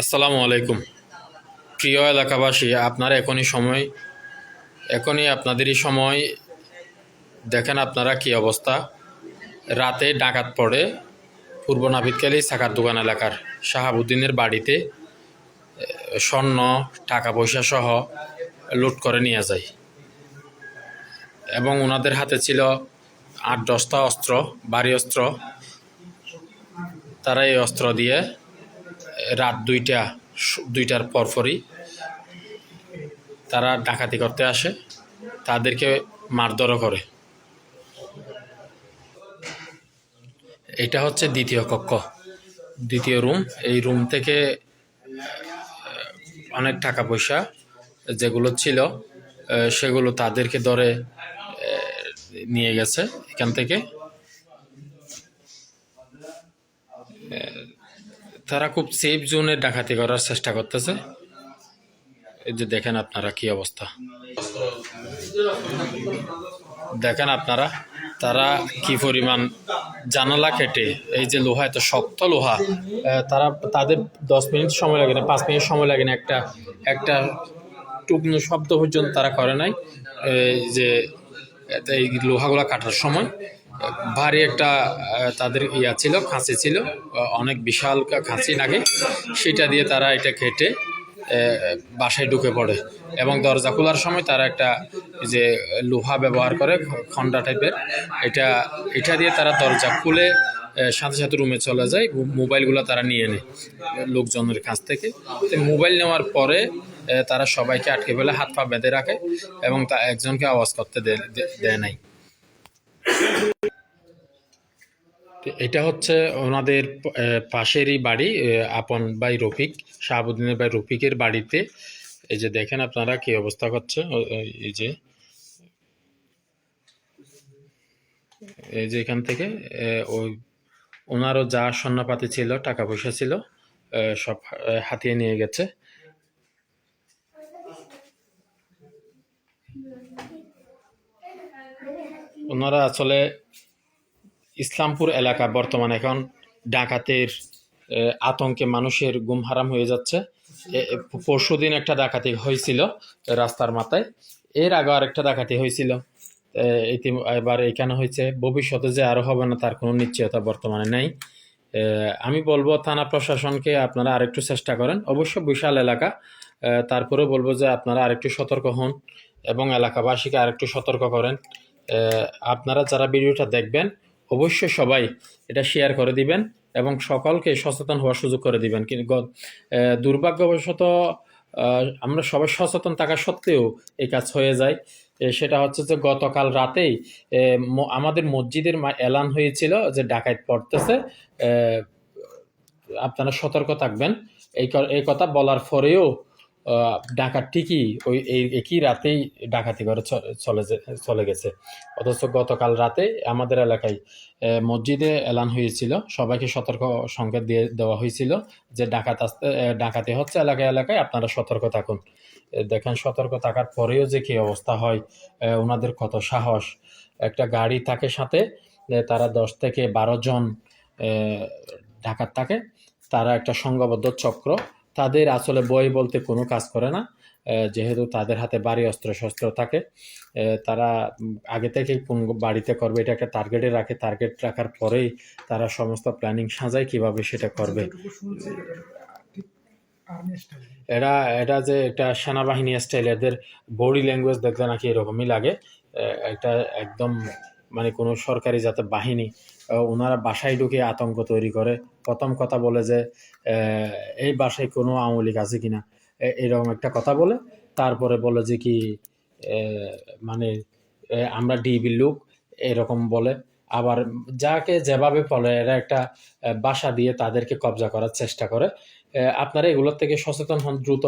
আসসালামু আলাইকুম। প্রিয় এলাকাবাসী, আপনার এখনই সময় এখনই আপনাদেরই সময়। দেখেন আপনারা কি অবস্থা। রাতে ডাকাত পড়ে পূর্ব নাবিদকালী সাকার দোকান এলাকার শাহাবুদ্দিনের বাড়িতে স্বর্ণ টাকা পয়সা সহ লুট করে নিয়ে যায়। এবং ওনাদের হাতে ছিল আট দশটা অস্ত্র, ভারী অস্ত্র। তারা এই অস্ত্র দিয়ে রাত দুইটা, দুইটার পরপরই তারা ডাকাতি করতে আসে, তাদেরকে মারধরও করে। এটা হচ্ছে দ্বিতীয় কক্ষ, দ্বিতীয় রুম। এই রুম থেকে অনেক টাকা পয়সা যেগুলো ছিল সেগুলো তাদেরকে ধরে নিয়ে গেছে এখান থেকে। তারা খুব সেফ জোনে ডাকাতি করার চেষ্টা করতেছে। এই যে দেখেন আপনারা কি অবস্থা। দেখেন আপনারা, তারা কি পরিমাণ জানালা কেটে, এই যে লোহা এত শক্ত লোহা তারা তাদের দশ মিনিট সময় লাগে না, পাঁচ মিনিট সময় লাগে না, একটা একটা টুকনো শব্দ পর্যন্ত তারা করে নাই, এই যে এই লোহাগুলা কাটার সময়। ভারী একটা তাদের ইয়া ছিল খাঁচি ছিল অনেক বিশাল খাঁচি লাগে সেটা দিয়ে তারা এটা আহ, বাসায় ঢুকে পড়ে। এবং দরজা খোলার সময় তারা একটা যে লোহা ব্যবহার করে খন্ডা টাইপের এটা এটা দিয়ে তারা দরজা খুলে সাথে সাথে রুমে চলে যায় মোবাইলগুলো তারা নিয়ে নেয় লোকজনের কাছ থেকে। মোবাইল নেওয়ার পরে তারা সবাইকে আটকে ফেলে হাত পা বেঁধে রাখে এবং তা একজনকে আওয়াজ করতে দেয় নাই। এটা হচ্ছে ওনাদের পাশেরই বাড়ি আপন ভাই রফিক, শাহাবুদ্দিনের ভাই রফিকের বাড়িতে। এই যে দেখেন আপনারা কি অবস্থা করছে এই যে। এই যে এখান থেকে ওই ওনারও যা স্বর্ণপাতি ছিল, টাকা পয়সা ছিল সব হাতিয়ে নিয়ে গেছে। ওনারা আসলে ইসলামপুর এলাকা বর্তমানে এখন ডাকাতের আতঙ্কে মানুষের গুম হারাম হয়ে যাচ্ছে। পরশু দিন একটা ডাকাতি হয়েছিল রাস্তার মাথায়। এর আগে আরেকটা ডাকাতি হয়েছিল। এবার এখানে হয়েছে ভবিষ্যতে যে আরও হবে না তার কোনো নিশ্চয়তা বর্তমানে নেই। আমি বলব থানা প্রশাসনকে আপনারা আরেকটু চেষ্টা করেন। অবশ্য বিশাল এলাকা। আহ, তারপরেও বলব যে আপনারা আরেকটু সতর্ক হন এবং এলাকাবাসীকে আরেকটু সতর্ক করেন। আপনারা যারা ভিডিওটা দেখবেন অবশ্যই সবাই এটা শেয়ার করে দিবেন এবং সকলকে সচেতন হওয়ার সুযোগ করে দিবেন। কিন্তু দুর্ভাগ্যবশত আমরা সবাই সচেতন থাকা সত্ত্বেও এই কাজ হয়ে যায়। সেটা হচ্ছে যে গতকাল রাতেই আমাদের মসজিদের এলান হয়েছিল যে ডাকাত পড়তেছে। আপনারা সতর্ক থাকবেন। এই এই কথা বলার পরেও ডাকাত ঠিকই ওই এই একই রাতেই ডাকাতি করে চলে চলে গেছে। অথচ গতকাল রাতে আমাদের এলাকায় মসজিদে এলান হয়েছিল। সবাইকে সতর্ক সংকেত দিয়ে দেওয়া হয়েছিল যে ডাকাত আসতে ডাকাতি হচ্ছে এলাকায় এলাকায়, আপনারা সতর্ক থাকুন। দেখেন, সতর্ক থাকার পরেও যে কি অবস্থা হয় ওনাদের কত সাহস। একটা গাড়ি থাকে সাথে তারা দশ থেকে বারো জন ডাকাত থাকে। তারা একটা সংঘবদ্ধ চক্র তাদের আসলে বই বলতে কোনো কাজ করে না। যেহেতু তাদের হাতে বাড়ি অস্ত্র শস্ত্র থাকে তারা আগে থেকে কোন বাড়িতে করবে এটা একটা টার্গেটে রাখে। টার্গেট রাখার পরেই তারা সমস্ত প্ল্যানিং সাজায় কীভাবে সেটা করবে। এরা। এটা যে একটা সেনাবাহিনী স্টাইল এদের বডি ল্যাঙ্গুয়েজ দেখলে নাকি এরকমই লাগে। এটা একদম মানে কোনো সরকারি যাতে বাহিনী ওনারা বাসায় ঢুকে আতঙ্ক তৈরি করে। প্রথম কথা বলে যে এই বাসায় কোনো আওয়ামী লীগ আছে কিনা এরকম একটা কথা বলে। তারপরে বলে যে কি মানে আমরা ডিবির লোক, এরকম বলে। আবার যাকে যেভাবে বলে, এরা একটা বাসা দিয়ে তাদেরকে কবজা করার চেষ্টা করে। আপনারা এগুলোর থেকে সচেতন হন দ্রুত।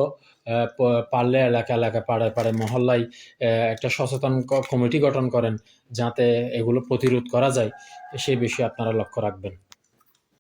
পারলে এলাকা এলাকা পাড়ায় পাড়ায় মহল্লায় একটা সচেতন কমিটি গঠন করেন, যাতে এগুলো প্রতিরোধ করা যায়। সেই বিষয়ে আপনারা লক্ষ্য রাখবেন।